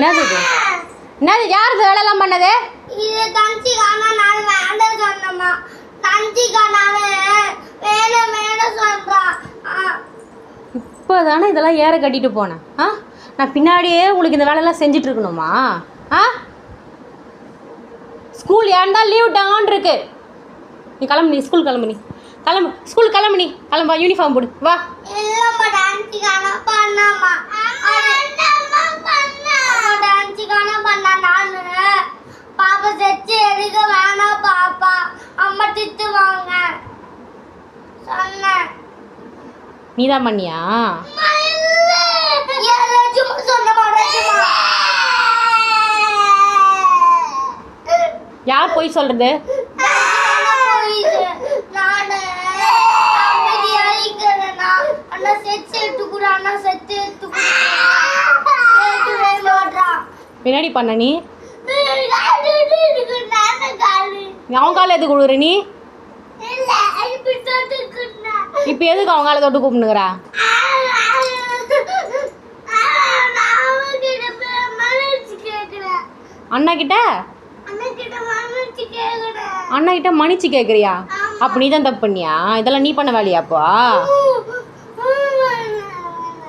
என்னது இது? என்னது யார் இது வேலையெல்லாம் பண்ணது? இது தஞ்சிக்கான நான் வேண்டாம் சொன்னம்மா. தஞ்சிக்கான வேணும் வேணும் சொல்றான் ஆ, இப்போ தானே இதெல்லாம் ஏற கட்டிட்டு போனேன் ஆ? நான் பின்னாடியே உங்களுக்கு இந்த வேலையெல்லாம் செஞ்சுட்டு இருக்கணுமா ஆ? ஸ்கூல் ஏன் தான் லீவ் விட்டாங்கன்னு இருக்கு. நீ கிளம்பு நீ ஸ்கூல் கிளம்பு நீ. கிளம்பு ஸ்கூல் கிளம்பு நீ. கிளம்பா யூனிஃபார்ம் போடு. வா. நீ தான் பண்ணியா யார் போய் சொல்கிறது பின்னாடி பண்ண நீ அவன் கால எது கொடுக்குற நீ இப்போ எதுக்கு அவங்க காலை தொட்டு கூப்பிடுங்கிறா அண்ணா கிட்ட அண்ணா கிட்ட மன்னிச்சு கேட்குறியா அப்போ நீ தான் தப்பு பண்ணியா? இதெல்லாம் நீ பண்ண வேலையாப்பா